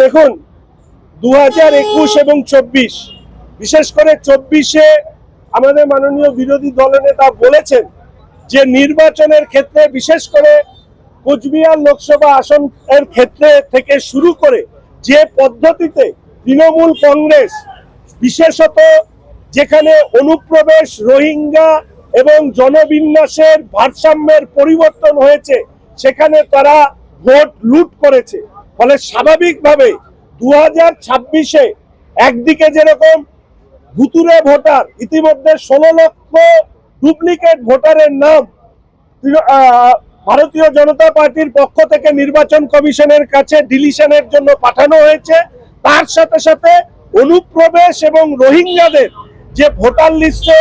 দেখুন দু হাজার একুশ এবং চব্বিশ, বিশেষ করে চব্বিশে আমাদের মাননীয় বিরোধী দলনেতা বলেছেন যে নির্বাচনের ক্ষেত্রে, বিশেষ করে কোচবিহার লোকসভা আসনের ক্ষেত্রে থেকে শুরু করে যে পদ্ধতিতে তৃণমূল কংগ্রেস, বিশেষত যেখানে অনুপ্রবেশ, রোহিঙ্গা এবং জনবিন্যাসের ভারসাম্যের পরিবর্তন হয়েছে, সেখানে তারা ভোট লুট করেছে। ফলে স্বাভাবিকভাবে দু হাজার ছাব্বিশে একদিকে যেরকম ভুতুরে ভোটার ইতিমধ্যে ষোলো লক্ষ ডুপ্লিকেট ভোটারের নাম ভারতীয় জনতা পার্টির পক্ষ থেকে নির্বাচন কমিশনের কাছে ডিলিশনের জন্য পাঠানো হয়েছে। তার সাথে সাথে অনুপ্রবেশ এবং রোহিঙ্গাদের যে ভোটার লিস্টে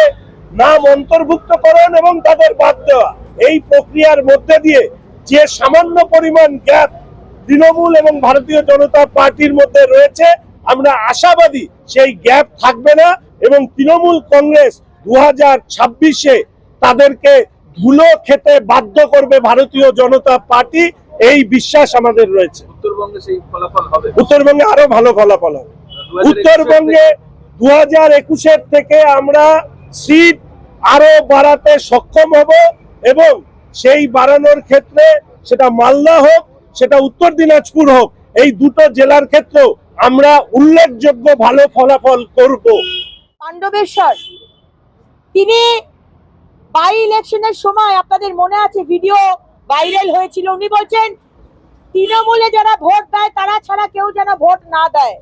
নাম অন্তর্ভুক্তকরণ এবং তাদের বাদ দেওয়া, এই প্রক্রিয়ার মধ্যে দিয়ে যে সামান্য পরিমাণ গ্যাপ তৃণমূল এবং ভারতীয় জনতা পার্টির মধ্যে রয়েছে। আমরা আশাবাদী সেই গ্যাপ থাকবে না এবং তৃণমূল কংগ্রেস দু হাজার ছাব্বিশে তাদেরকে ধুলো খেতে বাধ্য করবে ভারতীয় জনতা পার্টি। এই বিশ্বাস আমাদের রয়েছে। উত্তরবঙ্গে সেই ফলাফল হবে? উত্তরবঙ্গে আরও ভালো ফলাফল হবে। উত্তরবঙ্গে দু হাজার একুশের থেকে আমরা সিট আরও বাড়াতে সক্ষম হব এবং সেই বাড়ানোর ক্ষেত্রে সেটা মালদা হোক সেটা উত্তর দিনাজপুর হোক, এই দুটো জেলার ক্ষেত্রেও আমরা উল্লেখযোগ্য ভালো ফলাফল করব। পাণ্ডবেশ্বর, তিনি বাই ইলেকশনের সময় আপনাদের মনে আছে ভিডিও ভাইরাল হয়েছিল, উনি বলছেন, তৃণমূলে যারা ভোট দেয়, তারা ছাড়া কেউ যেন ভোট না দেয়।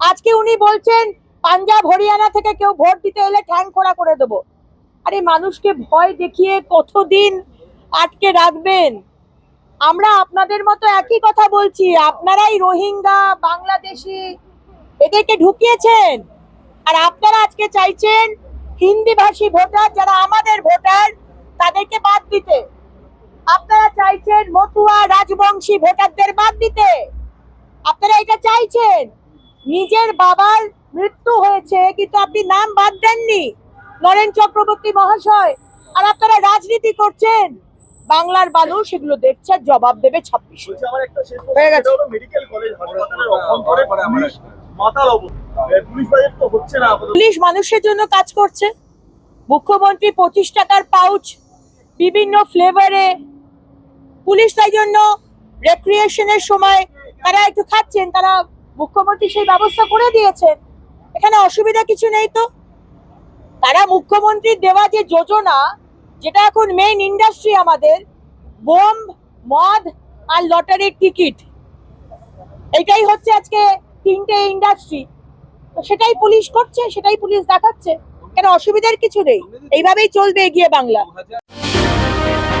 আজকে উনি বলছেন, পাঞ্জাব, হরিয়ানা থেকে কেউ ভোট দিতে এলে ঠ্যাং খোড়া করে দেবো। আরে মানুষকে ভয় দেখিয়ে কতদিন আটকে রাখবেন? আমরা আপনাদের মতো একই কথা বলছি। আপনারাই রোহিঙ্গা, বাংলাদেশি, এদেরকে ঢুকিয়েছেন। আর আপনারা আজকে চাইছেন হিন্দি ভাষী ভোটার, যারা আমাদের ভোটার, তাদেরকে বাদ দিতে। আপনারা চাইছেন মতুয়া রাজবংশী ভোটারদের বাদ দিতে। আপনারা এটা চাইছেন। নিজের বাবার মৃত্যু হয়েছে, কিন্তু আপনি নাম বাদ দেননি, নরেন চক্রবর্তী মহাশয়। আর আপনারা রাজনীতি বাংলার মানুষ সেগুলো দেখছে জবাব দেবে ছাব্বিশে। হয়ে গেছে। পুলিশ মানুষের জন্য কাজ করছে। মুখ্যমন্ত্রী পঁচিশ টাকার পাউচ বিভিন্ন ফ্লেভারে পুলিশ তাই জন্য রেক্রিয়েশনের সময় তারা একটু খাচ্ছেন তারা মুখ্যমন্ত্রী সেই ব্যবস্থা করে দিয়েছেন। এখানে অসুবিধা কিছু নেই তো। তারা মুখ্যমন্ত্রীর দেওয়া যে যোজনা যেটা এখন মেইন ইন্ডাস্ট্রি আমাদের, বোম, মদ আর লটারির টিকিট। এটাই হচ্ছে আজকে তিনটে ইন্ডাস্ট্রি সেটাই পুলিশ করছে, সেটাই পুলিশ দেখাচ্ছে। কেন, অসুবিধার কিছু নেই। এইভাবেই চলবে এগিয়ে বাংলা। 2000